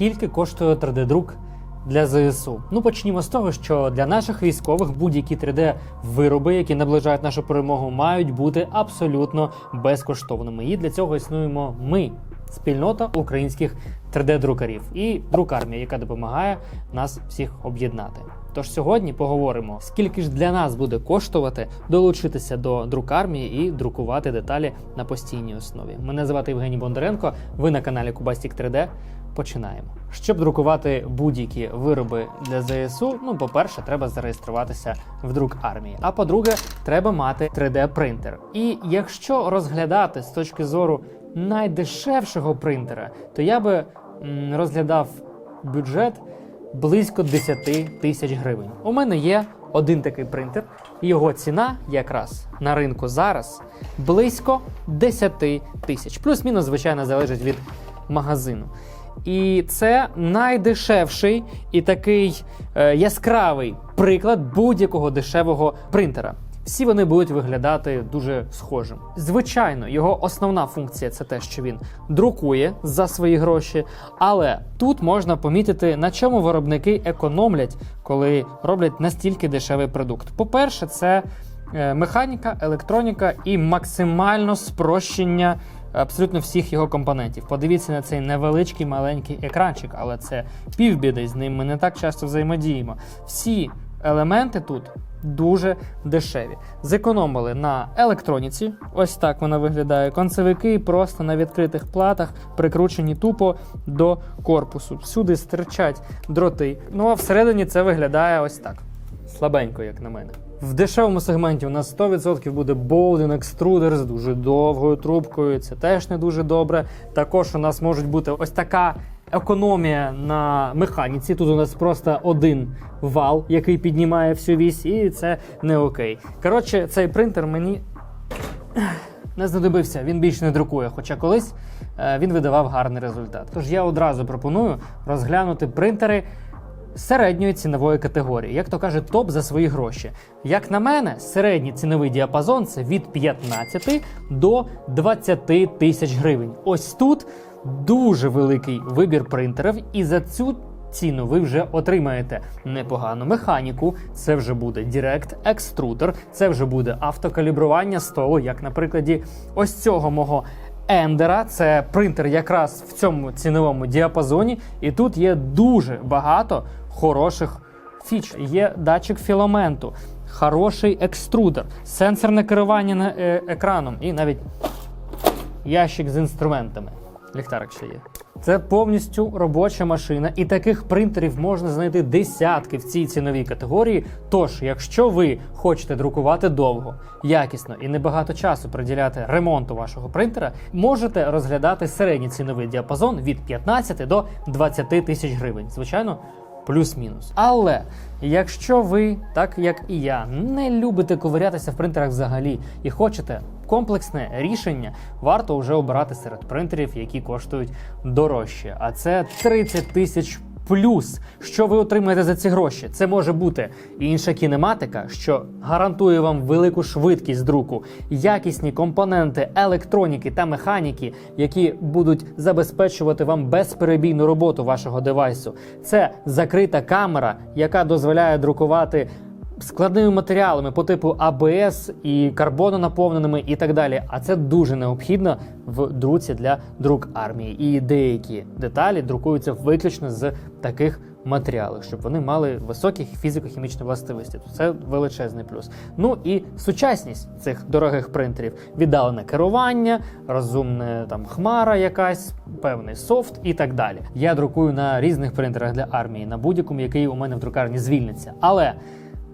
скільки коштує 3D-друк для ЗСУ? Ну почнімо з того, що для наших військових будь-які 3D-вироби, які наближають нашу перемогу, мають бути абсолютно безкоштовними. І для цього існуємо ми, спільнота українських 3D-друкарів і друкармія, яка допомагає нас всіх об'єднати. Тож сьогодні поговоримо, скільки ж для нас буде коштувати долучитися до друкармії і друкувати деталі на постійній основі. Мене звати Євгеній Бондаренко. Ви на каналі Кубастік 3D. Починаємо. Щоб друкувати будь-які вироби для ЗСУ, ну, по-перше, треба зареєструватися в друк армії. А по-друге, треба мати 3D-принтер. І якщо розглядати з точки зору найдешевшого принтера, то я би м, розглядав бюджет близько 10 тисяч гривень. У мене є один такий принтер, його ціна якраз на ринку зараз близько 10 тисяч. Плюс-мінус, звичайно, залежить від магазину. І це найдешевший і такий е, яскравий приклад будь-якого дешевого принтера. Всі вони будуть виглядати дуже схожим. Звичайно, його основна функція це те, що він друкує за свої гроші, але тут можна помітити, на чому виробники економлять, коли роблять настільки дешевий продукт. По-перше, це е, механіка, електроніка і максимально спрощення абсолютно всіх його компонентів. Подивіться на цей невеличкий маленький екранчик, але це півбіди, з ним ми не так часто взаємодіємо. Всі елементи тут дуже дешеві. Зекономили на електроніці. Ось так вона виглядає. Концевики просто на відкритих платах, прикручені тупо до корпусу. Всюди стирчать дроти. Ну а всередині це виглядає ось так. Слабенько, як на мене. В дешевому сегменті у нас 100% буде Bolden Extruder з дуже довгою трубкою. Це теж не дуже добре. Також у нас можуть бути ось така економія на механіці. Тут у нас просто один вал, який піднімає всю вісь, і це не окей. Коротше, цей принтер мені не знадобився, він більше не друкує, хоча колись е, він видавав гарний результат. Тож я одразу пропоную розглянути принтери середньої цінової категорії, як то каже, топ за свої гроші. Як на мене, середній ціновий діапазон це від 15 до 20 тисяч гривень. Ось тут дуже великий вибір принтерів, і за цю ціну ви вже отримаєте непогану механіку. Це вже буде Direct Extruder, це вже буде автокалібрування столу, як на прикладі ось цього мого. Ендера це принтер якраз в цьому ціновому діапазоні, і тут є дуже багато хороших фіч. Є датчик філаменту, хороший екструдер, сенсорне керування е, екраном і навіть ящик з інструментами. Ліхтарик ще є. Це повністю робоча машина, і таких принтерів можна знайти десятки в цій ціновій категорії. Тож, якщо ви хочете друкувати довго, якісно і небагато часу приділяти ремонту вашого принтера, можете розглядати середній ціновий діапазон від 15 до 20 тисяч гривень. Звичайно. Плюс-мінус. Але якщо ви, так як і я, не любите ковирятися в принтерах взагалі і хочете комплексне рішення, варто вже обирати серед принтерів, які коштують дорожче. А це 30 тисяч. Плюс, що ви отримаєте за ці гроші, це може бути інша кінематика, що гарантує вам велику швидкість друку, якісні компоненти електроніки та механіки, які будуть забезпечувати вам безперебійну роботу вашого девайсу. Це закрита камера, яка дозволяє друкувати складними матеріалами по типу АБС і карбононаповненими і так далі. А це дуже необхідно в друці для друк армії. І деякі деталі друкуються виключно з таких матеріалів, щоб вони мали високі фізико-хімічні властивості. Це величезний плюс. Ну і сучасність цих дорогих принтерів, віддалене керування, розумне там хмара, якась, певний софт і так далі. Я друкую на різних принтерах для армії, на будь-якому, який у мене в друкарні звільниться. Але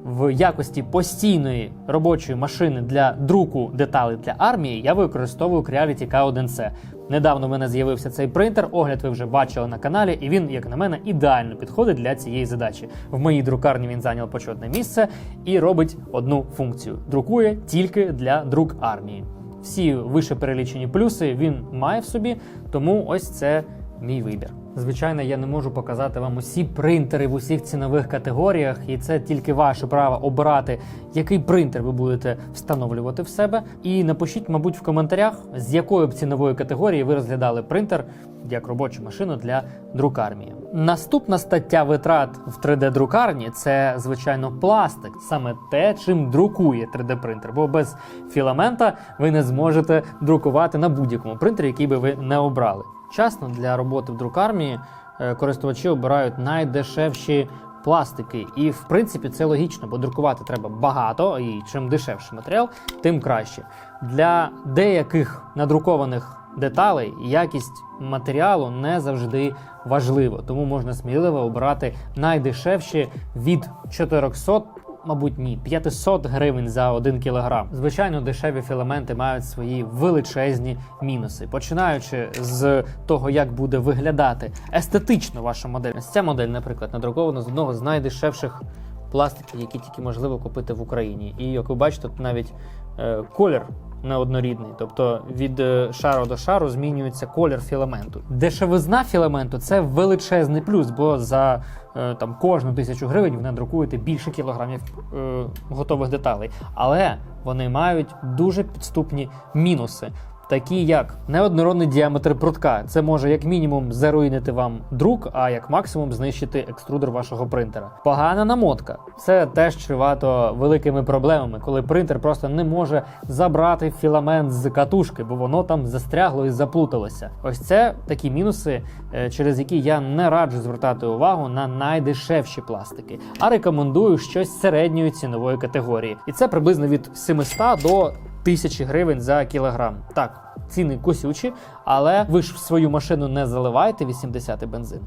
в якості постійної робочої машини для друку деталей для армії я використовую Creality K1C. Недавно в мене з'явився цей принтер. Огляд ви вже бачили на каналі, і він, як на мене, ідеально підходить для цієї задачі. В моїй друкарні він зайняв почетне місце і робить одну функцію: друкує тільки для друк армії. Всі вище перелічені плюси він має в собі, тому ось це мій вибір. Звичайно, я не можу показати вам усі принтери в усіх цінових категоріях, і це тільки ваше право обирати, який принтер ви будете встановлювати в себе. І напишіть, мабуть, в коментарях, з якої б цінової категорії ви розглядали принтер як робочу машину для друкармії. Наступна стаття витрат в 3D-друкарні це, звичайно, пластик, саме те, чим друкує 3D-принтер. Бо без філамента ви не зможете друкувати на будь-якому принтері, який би ви не обрали. Часто для роботи в друкармії е, користувачі обирають найдешевші пластики. І в принципі це логічно, бо друкувати треба багато, і чим дешевший матеріал, тим краще. Для деяких надрукованих деталей якість матеріалу не завжди важливо, тому можна сміливо обирати найдешевші від 400 Мабуть, ні, 500 гривень за 1 кілограм. Звичайно, дешеві філаменти мають свої величезні мінуси. Починаючи з того, як буде виглядати естетично ваша модель. Ця модель, наприклад, надрукована з одного з найдешевших пластиків, які тільки можливо купити в Україні. І як ви бачите, навіть е, колір неоднорідний, тобто від е, шару до шару змінюється колір філаменту. Дешевизна філаменту це величезний плюс, бо за е, там кожну тисячу гривень ви надрукуєте більше кілограмів е, готових деталей, але вони мають дуже підступні мінуси. Такі як неоднородний діаметр прутка, це може як мінімум заруїнити вам друк, а як максимум знищити екструдер вашого принтера. Погана намотка це теж чревато великими проблемами, коли принтер просто не може забрати філамент з катушки, бо воно там застрягло і заплуталося. Ось це такі мінуси, е, через які я не раджу звертати увагу на найдешевші пластики, а рекомендую щось середньої цінової категорії. І це приблизно від 700 до тисячі гривень за кілограм. Так, ціни косючі, але ви ж в свою машину не заливаєте 80 бензин.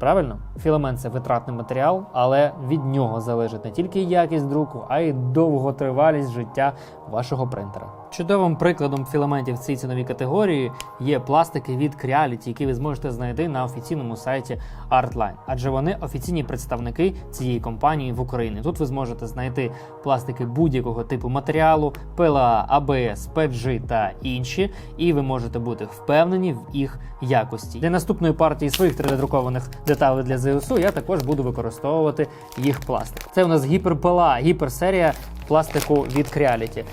Правильно? Філамент це витратний матеріал, але від нього залежить не тільки якість друку, а й довготривалість життя вашого принтера. Чудовим прикладом філаментів цій ціновій категорії є пластики від Creality, які ви зможете знайти на офіційному сайті Artline, адже вони офіційні представники цієї компанії в Україні. Тут ви зможете знайти пластики будь-якого типу матеріалу, PLA, ABS, PG та інші, і ви можете бути впевнені в їх якості. Для наступної партії своїх 3D-друкованих деталей для ЗСУ я також буду використовувати їх пластик. Це у нас гіперпила, гіперсерія пластику від Creality.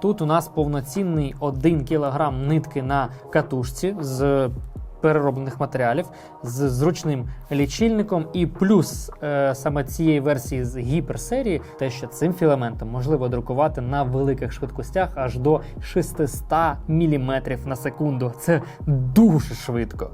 Тут у нас повноцінний 1 кг нитки на катушці з перероблених матеріалів з зручним лічильником, і плюс е, саме цієї версії з гіперсерії, те, що цим філаментом можливо друкувати на великих швидкостях аж до 600 мм на секунду. Це дуже швидко.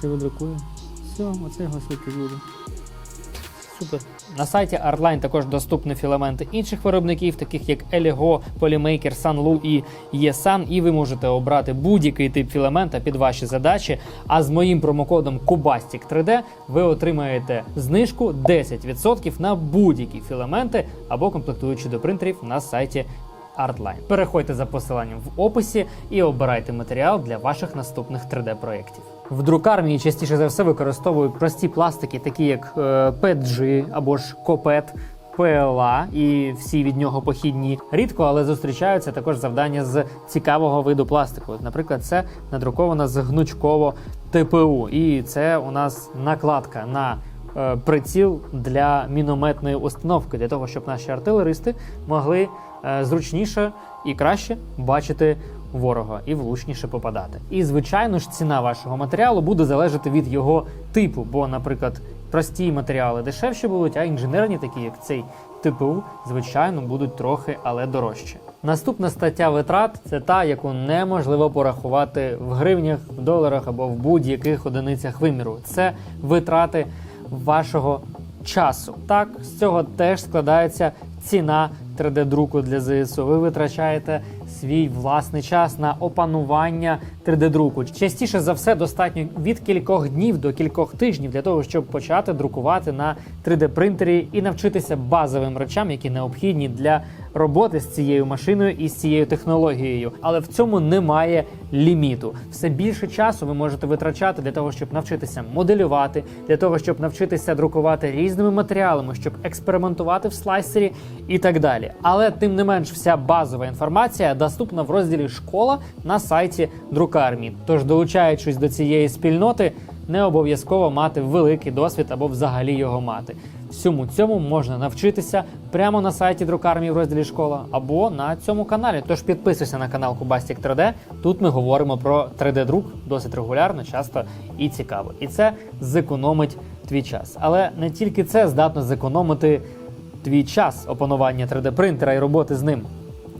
Красиво друкує. Все, оце його буде. Супер. На сайті Artline також доступні філаменти інших виробників, таких як Eligo, Polymaker, Sunlu і Yesan, і ви можете обрати будь-який тип філамента під ваші задачі. А з моїм промокодом Kubastic 3D ви отримаєте знижку 10% на будь-які філаменти або комплектуючі до принтерів на сайті Artline. Переходьте за посиланням в описі і обирайте матеріал для ваших наступних 3D-проєктів. В друкарні частіше за все використовують прості пластики, такі як PG або ж Копет. ПЛА і всі від нього похідні рідко, але зустрічаються також завдання з цікавого виду пластику. Наприклад, це надруковано з гнучково ТПУ, і це у нас накладка на е, приціл для мінометної установки, для того, щоб наші артилеристи могли е, зручніше і краще бачити ворога і влучніше попадати. І звичайно ж, ціна вашого матеріалу буде залежати від його типу, бо, наприклад, прості матеріали дешевші будуть, а інженерні, такі як цей ТПУ, звичайно, будуть трохи, але дорожче. Наступна стаття витрат це та, яку неможливо порахувати в гривнях, в доларах або в будь-яких одиницях виміру. Це витрати вашого часу. Так, з цього теж складається ціна 3D-друку для ЗСУ. Ви витрачаєте свій власний час на опанування 3D-друку. Частіше за все, достатньо від кількох днів до кількох тижнів для того, щоб почати друкувати на 3D-принтері і навчитися базовим речам, які необхідні для роботи з цією машиною і з цією технологією, але в цьому немає ліміту. Все більше часу ви можете витрачати для того, щоб навчитися моделювати, для того, щоб навчитися друкувати різними матеріалами, щоб експериментувати в слайсері і так далі. Але тим не менш, вся базова інформація доступна в розділі школа на сайті друкармі. Тож, долучаючись до цієї спільноти, не обов'язково мати великий досвід або взагалі його мати. Всьому цьому можна навчитися прямо на сайті друкармії в розділі школа або на цьому каналі. Тож підписуйся на канал Кубастік 3D. Тут ми говоримо про 3D-друк досить регулярно, часто і цікаво. І це зекономить твій час. Але не тільки це здатно зекономити твій час опанування 3D-принтера і роботи з ним.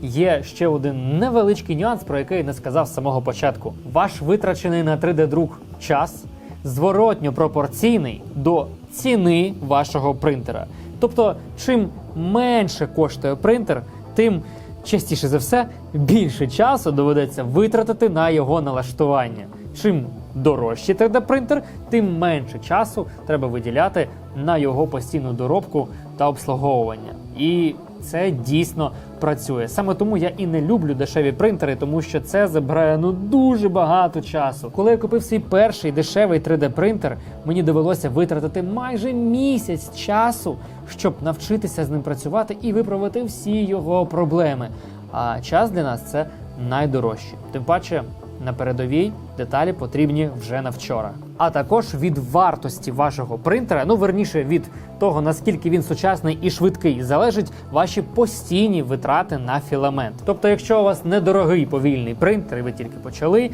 Є ще один невеличкий нюанс, про який не сказав з самого початку. Ваш витрачений на 3D-друк час зворотньо пропорційний до ціни вашого принтера. Тобто, чим менше коштує принтер, тим частіше за все більше часу доведеться витратити на його налаштування. Чим дорожчий 3D-принтер, тим менше часу треба виділяти на його постійну доробку та обслуговування. І це дійсно працює. Саме тому я і не люблю дешеві принтери, тому що це забирає ну дуже багато часу. Коли я купив свій перший дешевий 3D-принтер, мені довелося витратити майже місяць часу, щоб навчитися з ним працювати і виправити всі його проблеми. А час для нас це найдорожче. Тим паче на передовій деталі потрібні вже на вчора. А також від вартості вашого принтера, ну верніше від того наскільки він сучасний і швидкий, залежить ваші постійні витрати на філамент. Тобто, якщо у вас недорогий повільний принтер, і ви тільки почали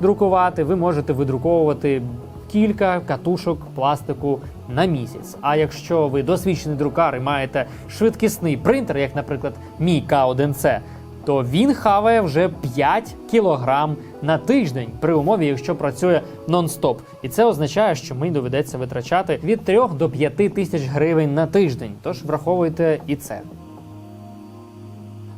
друкувати, ви можете видруковувати кілька катушок пластику на місяць. А якщо ви досвідчений друкар і маєте швидкісний принтер, як, наприклад, мій К1С, то він хаває вже 5 кілограм на тиждень при умові, якщо працює нон-стоп. І це означає, що мені доведеться витрачати від 3 до 5 тисяч гривень на тиждень. Тож враховуйте і це.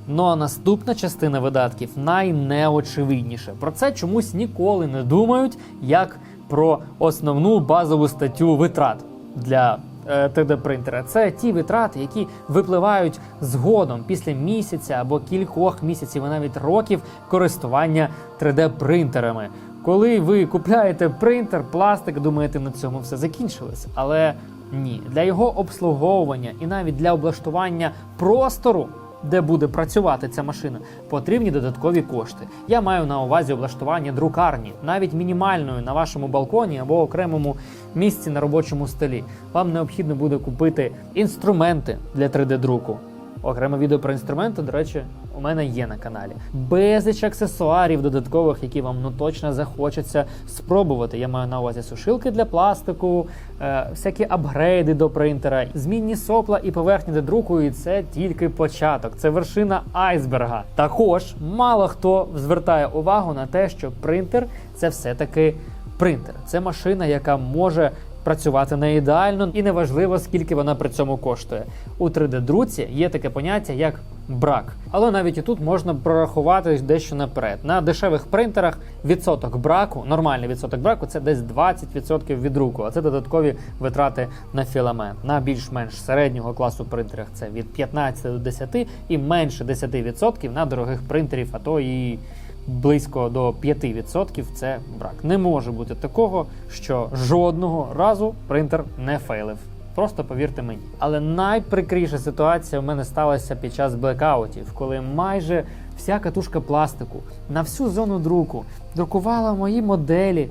Ну а наступна частина видатків найнеочевидніша. Про це чомусь ніколи не думають, як про основну базову статтю витрат для 3D-принтера. Це ті витрати, які випливають згодом після місяця або кількох місяців, і навіть років користування 3D-принтерами. Коли ви купляєте принтер, пластик, думаєте, на цьому все закінчилось. Але ні, для його обслуговування і навіть для облаштування простору де буде працювати ця машина, потрібні додаткові кошти. Я маю на увазі облаштування друкарні, навіть мінімальної на вашому балконі або окремому місці на робочому столі. Вам необхідно буде купити інструменти для 3D-друку. Окреме відео про інструменти, до речі, у мене є на каналі. Безліч аксесуарів додаткових, які вам ну точно захочеться спробувати. Я маю на увазі сушилки для пластику, е, всякі апгрейди до принтера, змінні сопла і поверхні для друку. І це тільки початок. Це вершина айсберга. Також мало хто звертає увагу на те, що принтер це все-таки принтер. Це машина, яка може працювати не ідеально, і неважливо, скільки вона при цьому коштує. У 3D-друці є таке поняття як брак. Але навіть і тут можна прорахувати дещо наперед. На дешевих принтерах відсоток браку, нормальний відсоток браку це десь 20% від друку, а це додаткові витрати на філамент. На більш-менш середнього класу принтерах це від 15 до 10 і менше 10% на дорогих принтерів, а то і близько до 5% це брак. Не може бути такого, що жодного разу принтер не фейлив. Просто повірте мені. Але найприкріша ситуація в мене сталася під час блекаутів, коли майже вся катушка пластику на всю зону друку друкувала мої моделі,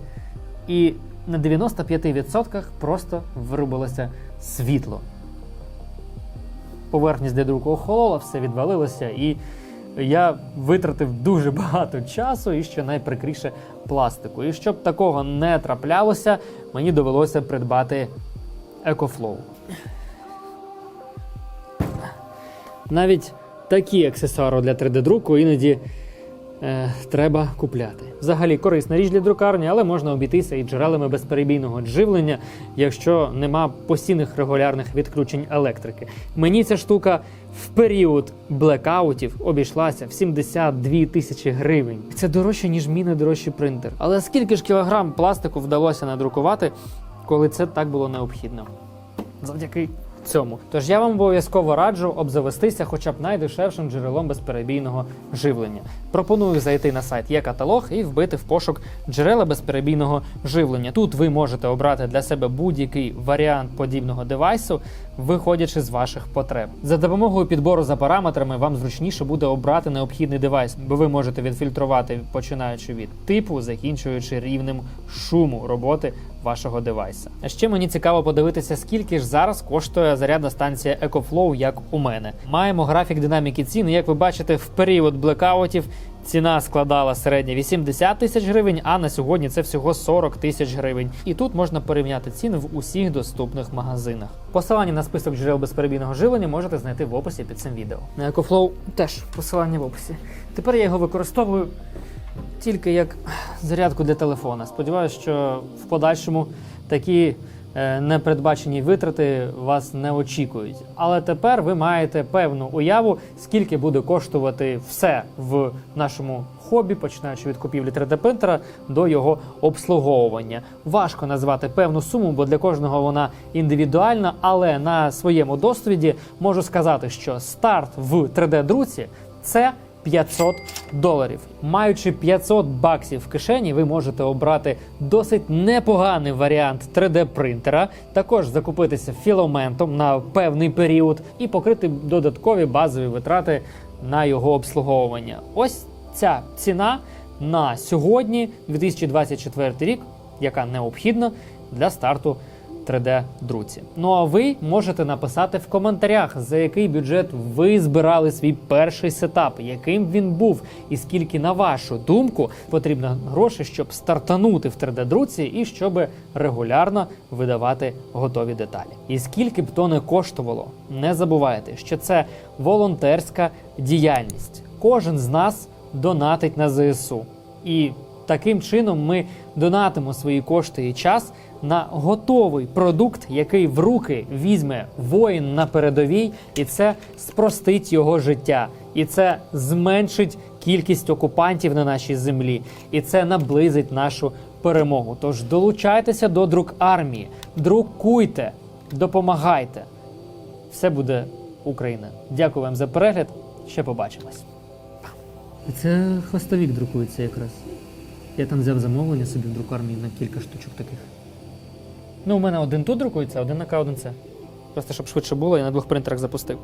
і на 95% просто вирубилося світло. Поверхність для друку охолола, все відвалилося і я витратив дуже багато часу і що найприкріше пластику. І щоб такого не траплялося, мені довелося придбати екофлоу. Навіть такі аксесуари для 3D-друку іноді е, треба купляти. Взагалі корисна річ для друкарні, але можна обійтися і джерелами безперебійного живлення, якщо нема постійних регулярних відключень електрики. Мені ця штука в період блекаутів обійшлася в 72 тисячі гривень. Це дорожче, ніж мій найдорожчий принтер. Але скільки ж кілограм пластику вдалося надрукувати, коли це так було необхідно? Завдяки цьому. Тож я вам обов'язково раджу обзавестися хоча б найдешевшим джерелом безперебійного живлення. Пропоную зайти на сайт є каталог і вбити в пошук джерела безперебійного живлення. Тут ви можете обрати для себе будь-який варіант подібного девайсу, виходячи з ваших потреб. За допомогою підбору за параметрами вам зручніше буде обрати необхідний девайс, бо ви можете відфільтрувати починаючи від типу, закінчуючи рівнем шуму роботи вашого девайса. А ще мені цікаво подивитися, скільки ж зараз коштує зарядна станція EcoFlow, як у мене. Маємо графік динаміки цін. і, Як ви бачите, в період блекаутів ціна складала середньо 80 тисяч гривень, а на сьогодні це всього 40 тисяч гривень. І тут можна порівняти ціни в усіх доступних магазинах. Посилання на список джерел безперебійного живлення можете знайти в описі під цим відео. На EcoFlow теж посилання в описі. Тепер я його використовую тільки як зарядку для телефона. Сподіваюся, що в подальшому такі непередбачені витрати вас не очікують. Але тепер ви маєте певну уяву, скільки буде коштувати все в нашому хобі, починаючи від купівлі 3D-принтера до його обслуговування. Важко назвати певну суму, бо для кожного вона індивідуальна, але на своєму досвіді можу сказати, що старт в 3D-друці це 500 доларів. Маючи 500 баксів в кишені, ви можете обрати досить непоганий варіант 3D-принтера, також закупитися філаментом на певний період і покрити додаткові базові витрати на його обслуговування. Ось ця ціна на сьогодні, 2024 рік, яка необхідна для старту 3D-друці. Ну а ви можете написати в коментарях, за який бюджет ви збирали свій перший сетап, яким він був, і скільки, на вашу думку, потрібно грошей, щоб стартанути в 3D-друці і щоб регулярно видавати готові деталі. І скільки б то не коштувало, не забувайте, що це волонтерська діяльність. Кожен з нас донатить на ЗСУ. І таким чином ми донатимо свої кошти і час на готовий продукт, який в руки візьме воїн на передовій, і це спростить його життя, і це зменшить кількість окупантів на нашій землі, і це наблизить нашу перемогу. Тож долучайтеся до друк армії, друкуйте, допомагайте. Все буде Україна. Дякую вам за перегляд. Ще побачимось. Це хвостовік друкується якраз. Я там взяв замовлення собі в друкарні на кілька штучок таких. Ну, у мене один тут друкується, один на К1С. Просто щоб швидше було, я на двох принтерах запустив.